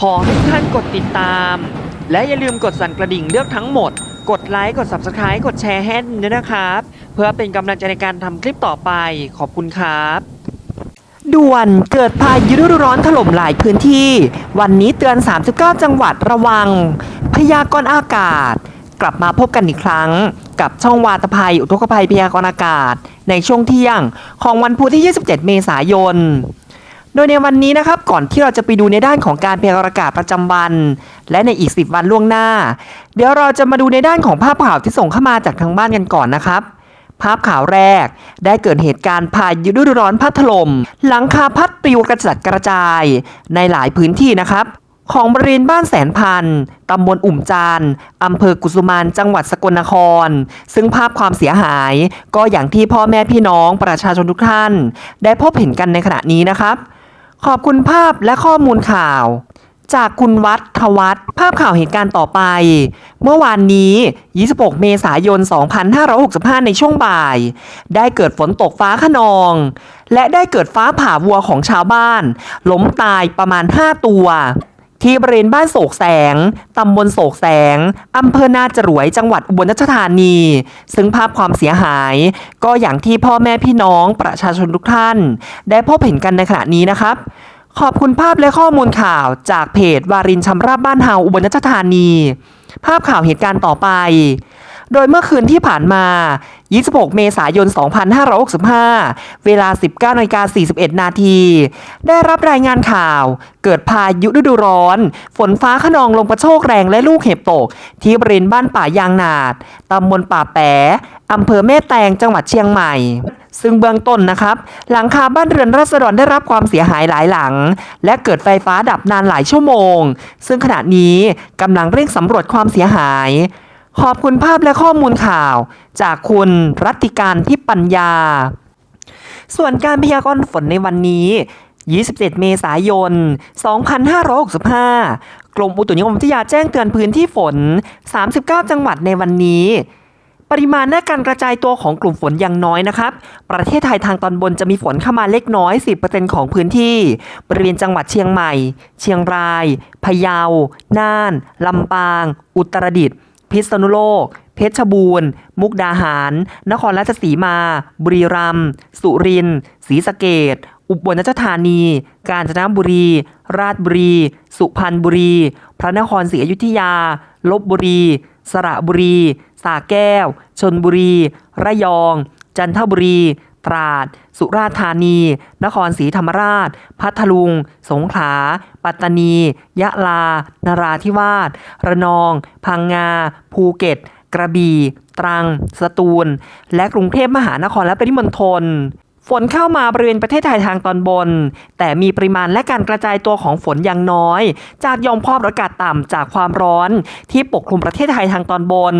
ขอให้ทุกท่านกดติดตาม และอย่าลืมกดสั่นกระดิ่งเลือกทั้งหมด กดไลค์ กด Subscribe กดแชร์ให้ด้วยนะครับ เพื่อเป็นกำลังใจในการทำคลิปต่อไป ขอบคุณครับด่วนเกิดพายุฤดูร้อนถล่มหลายพื้นที่ วันนี้เตือน 39 จังหวัดระวัง พยากรณ์อากาศ กลับมาพบกันอีกครั้ง กับช่องวาตภัย อุทกภัยพยากรณ์อากาศ ในช่วงเที่ยง ของวันพุธที่ 27 เมษายน ดยในวันนี้นะครับก่อนที่เราจะไปดูในด้านของการพยากรณ์อากาศประจำวัน และในอีก 10 วันล่วงหน้า เดี๋ยวเราจะมาดูในด้านของภาพข่าวที่ส่งเข้ามาจากทางบ้านกันก่อนนะครับ ภาพข่าวแรก ได้เกิดเหตุการณ์พายุฤดูร้อนพัดถล่มหลังคาพัดปลิวกระจัดกระจาย ในหลายพื้นที่นะครับ ของบริเวณบ้านแสนพันตำบลอุ่มจานอำเภอกุสุมานจังหวัดสกลนคร ซึ่งภาพความเสียหาย ก็อย่างที่พ่อแม่พี่น้องประชาชนทุกท่าน ได้พบเห็นกันในขณะนี้นะครับ ขอบคุณภาพและข้อมูลข่าว จากคุณวัฒทวัฒภาพข่าวเหตุการณ์ต่อไป เมื่อวานนี้ 26 เมษายน 2565 ในช่วงบ่าย ได้เกิดฝนตกฟ้าขนอง และได้เกิดฟ้าผ่าวัวของชาวบ้าน ล้มตายประมาณ 5 ตัว ที่บริเวณบ้านโศกแสง ตำบลโศกแสง อำเภอนาจรวย จังหวัดอุบลราชธานี ซึ่งภาพความเสียหาย ก็อย่างที่พ่อแม่พี่น้องประชาชนทุกท่าน ได้พบเห็นกันในขณะนี้นะครับ ขอบคุณภาพและข้อมูลข่าวจากเพจวารินชำราบบ้านเฮาอุบลราชธานี ภาพข่าวเหตุการณ์ต่อไป โดยเมื่อคืนที่ผ่านมา 26 เมษายน 2565 เวลา 19นาฬิกา41 นาที ได้รับรายงานข่าว เกิดพายุฤดูร้อน ฝนฟ้าขนองลงกระโชกแรงและลูกเห็บตก ที่บริเวณบ้านป่ายางนาด ตำบลป่าแปะอำเภอแม่แตงจังหวัดเชียงใหม่ ซึ่งเบื้องต้นนะครับ หลังคาบ้านเรือนราษฎรได้รับความเสียหายหลายหลัง และเกิดไฟฟ้าดับนานหลายชั่วโมง ซึ่งขณะนี้กำลังเร่งสำรวจความเสียหาย ขอบคุณภาพและข้อมูลข่าว จากคุณรัติการทิพย์ปัญญา ส่วนการพยากรณ์ฝนในวันนี้ 27 เมษายน 2565 กรมอุตุนิยมวิทยาแจ้งเตือนพื้นที่ฝน 39 จังหวัดในวันนี้ ปริมาณและการกระจายตัวของกลุ่มฝนยังน้อยนะครับ ประเทศไทยทางตอนบนจะมีฝนเข้ามาเล็กน้อย 10%ของพื้นที่ บริเวณจังหวัดเชียงใหม่ เชียงราย พะเยา น่าน ลำปาง อุตรดิตถ์ พิษณุโลก เพชรบูรณ์ มุกดาหาร นครราชสีมา บุรีรัมย์ สุรินทร์ ศรีสะเกดอุบลราชธานี กาญจนบุรี ราชบุรี สุพรรณบุรี พระนครศรีอยุธยา ลบบุรี สระบุรี สาแก้ว ชนบุรี ระยอง จันทบุรี ตราด สุราษฎร์ธานี นครศรีธรรมราช พัทลุง สงขลา ปัตตานี ยะลา นราธิวาส ระนอง พังงา ภูเก็ต กระบี่ ตรัง สตูล และกรุงเทพมหานครและปริมณฑล ฝนเข้ามาบริเวณประเทศไทยทางตอนบน แต่มีปริมาณและการกระจายตัวของฝนยังน้อย จากยอมความอากาศต่ำจากความร้อน ที่ปกคลุมประเทศไทยทางตอนบน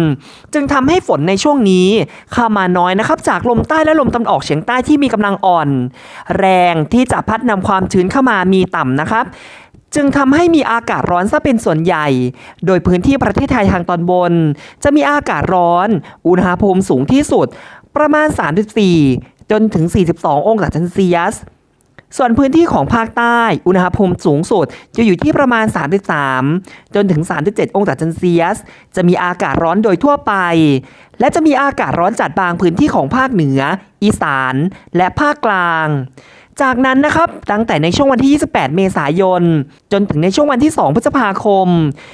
จึงทำให้ฝนในช่วงนี้เข้ามาน้อยนะครับ จากลมใต้และลมตะวันออกเฉียงใต้ที่มีกำลังอ่อน แรงที่จะพัดนำความชื้นเข้ามามีต่ำนะครับจึงทำให้มีอากาศร้อนซะเป็นส่วนใหญ่ โดยพื้นที่ประเทศไทยทางตอนบน จะมีอากาศร้อน อุณหภูมิสูงที่สุด ประมาณ 34 จนถึง 42 องศาเซนเซียส ส่วนพื้นที่ของภาคใต้ อุณหภูมิสูงสุดจะอยู่ที่ประมาณ 33 จนถึง 37 องศาเซนเซียส จะมีอากาศร้อนโดยทั่วไป และจะมีอากาศร้อนจัดบางพื้นที่ของภาคเหนือ อีสาน และภาคกลาง จากนั้นนะครับตั้งแต่ในช่วงวันที่ 28 เมษายน จนถึงในช่วงวันที่ 2 พฤษภาคม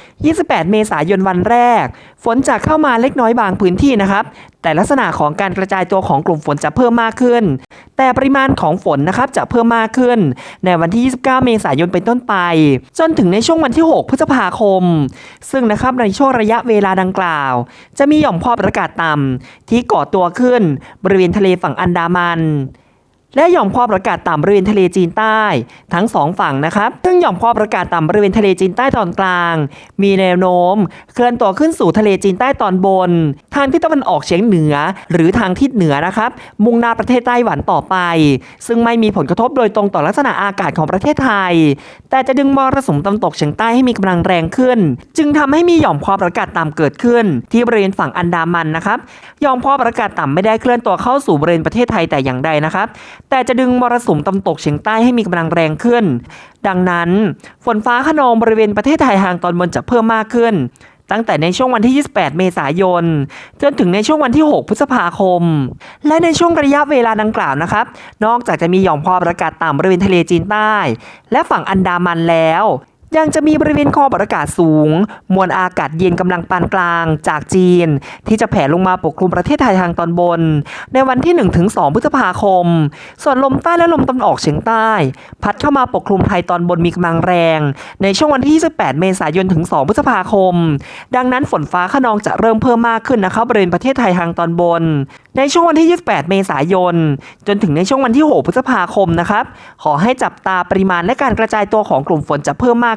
28 เมษายนวันแรก ฝนจะเข้ามาเล็กน้อยบางพื้นที่นะครับ แต่ลักษณะของการกระจายตัวของกลุ่มฝนจะเพิ่มมากขึ้น แต่ปริมาณของฝนนะครับจะเพิ่มมากขึ้น ในวันที่ 29 เมษายนเป็นต้นไป จนถึงในช่วงวันที่ 6 พฤษภาคม ซึ่งนะครับในช่วงระยะเวลาดังกล่าว จะมีหย่อมความกดอากาศต่ำที่ก่อตัวขึ้น บริเวณทะเลฝั่งอันดามัน และหย่อมความกดอากาศต่ำบริเวณทะเลจีนใต้ ทั้งสองฝั่งนะครับ ซึ่งหย่อมความกดอากาศต่ำบริเวณทะเลจีนใต้ตอนกลาง มีแนวโน้ม เคลื่อนตัวขึ้นสู่ทะเลจีนใต้ตอนบน ทางทิศตะวันออกเฉียงเหนือ หรือทางทิศเหนือนะครับ มุ่งหน้าประเทศไต้หวันต่อไป ซึ่งไม่มีผลกระทบโดยตรงต่อลักษณะอากาศของประเทศไทย แต่จะดึงมรสุมตะวันตกเฉียงใต้ให้มีกำลังแรงขึ้น จึงทำให้มีหย่อมความกดอากาศต่ำเกิดขึ้น ที่บริเวณฝั่งอันดามันนะครับหย่อมความกดอากาศต่ำไม่ได้เคลื่อนตัวเข้าสู่บริเวณประเทศไทยแต่อย่างใดนะครับ แต่จะดึงมรสุมตะวันตกเฉียงใต้ให้มีกำลังแรงขึ้น ดังนั้น ฝนฟ้าขนองบริเวณประเทศไทยทางตอนบนจะเพิ่มมากขึ้น ตั้งแต่ในช่วงวันที่ 28 เมษายน จนถึงในช่วงวันที่ 6 พฤษภาคม และในช่วงระยะเวลาดังกล่าวนะครับ นอกจากจะมีหย่อมความอากาศต่ำบริเวณทะเลจีนใต้ และฝั่งอันดามันแล้ว ยังจะมีบริเวณคอมวลอากาศสูง มวลอากาศเย็นกำลังปานกลางจากจีน ที่จะแผ่ลงมาปกคลุมประเทศไทยทางตอนบน ในวันที่ 1-2 พฤษภาคม ส่วนลมใต้และลมตะวันออกเฉียงใต้ พัดเข้ามาปกคลุมไทยตอนบนมีกำลังแรง ในช่วงวันที่ 28 เมษายนถึง 2 พฤษภาคม ดังนั้นฝนฟ้าขนองจะเริ่มเพิ่มมากขึ้นนะครับบริเวณประเทศไทยทางตอนบน ในช่วงวันที่ 28 เมษายน จนถึงในช่วงวันที่ 6 พฤษภาคมนะครับขอให้จับตาปริมาณและการกระจายตัวของกลุ่มฝนจะเพิ่มมาก